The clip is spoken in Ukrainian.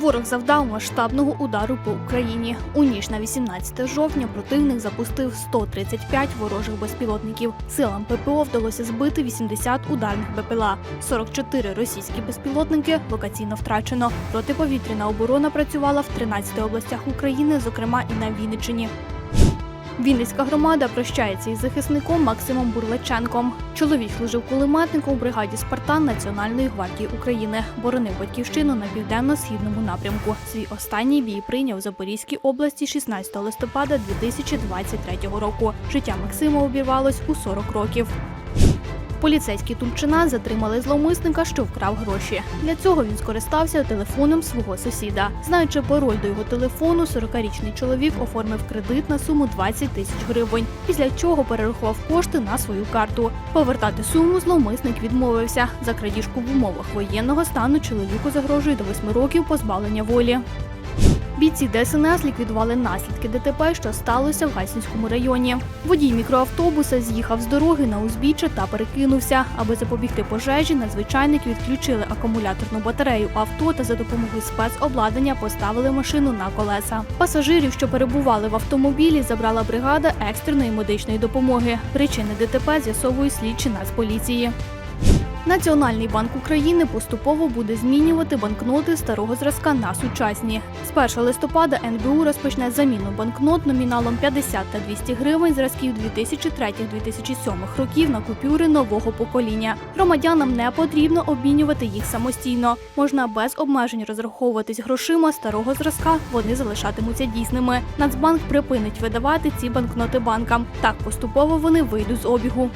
Ворог завдав масштабного удару по Україні. У ніч на 18 жовтня противник запустив 135 ворожих безпілотників. Силам ППО вдалося збити 80 ударних БПЛА. 44 російські безпілотники локаційно втрачено. Протиповітряна оборона працювала в 13 областях України, зокрема і на Вінниччині. Вінницька громада прощається із захисником Максимом Бурлаченком. Чоловік служив кулеметником у бригаді Спартан Національної гвардії України. Боронив батьківщину на південно-східному напрямку. Свій останній бій прийняв у Запорізькій області 16 листопада 2023 року. Життя Максима обірвалось у 40 років. Поліцейські Тульчина затримали зловмисника, що вкрав гроші. Для цього він скористався телефоном свого сусіда. Знаючи пароль до його телефону, 40-річний чоловік оформив кредит на суму 20 тисяч гривень, після чого перерахував кошти на свою карту. Повертати суму зловмисник відмовився. За крадіжку в умовах воєнного стану чоловіку загрожує до 8 років позбавлення волі. Бійці ДСНС ліквідували наслідки ДТП, що сталося в Гайсинському районі. Водій мікроавтобуса з'їхав з дороги на узбіччя та перекинувся. Аби запобігти пожежі, надзвичайники відключили акумуляторну батарею авто та за допомогою спецобладнання поставили машину на колеса. Пасажирів, що перебували в автомобілі, забрала бригада екстреної медичної допомоги. Причини ДТП з'ясовують слідчі Нацполіції. Національний банк України поступово буде змінювати банкноти старого зразка на сучасні. З 1 листопада НБУ розпочне заміну банкнот номіналом 50 та 200 гривень зразків 2003-2007 років на купюри нового покоління. Громадянам не потрібно обмінювати їх самостійно. Можна без обмежень розраховуватись грошима старого зразка. Вони залишатимуться дійсними. Нацбанк припинить видавати ці банкноти банкам. Так поступово вони вийдуть з обігу.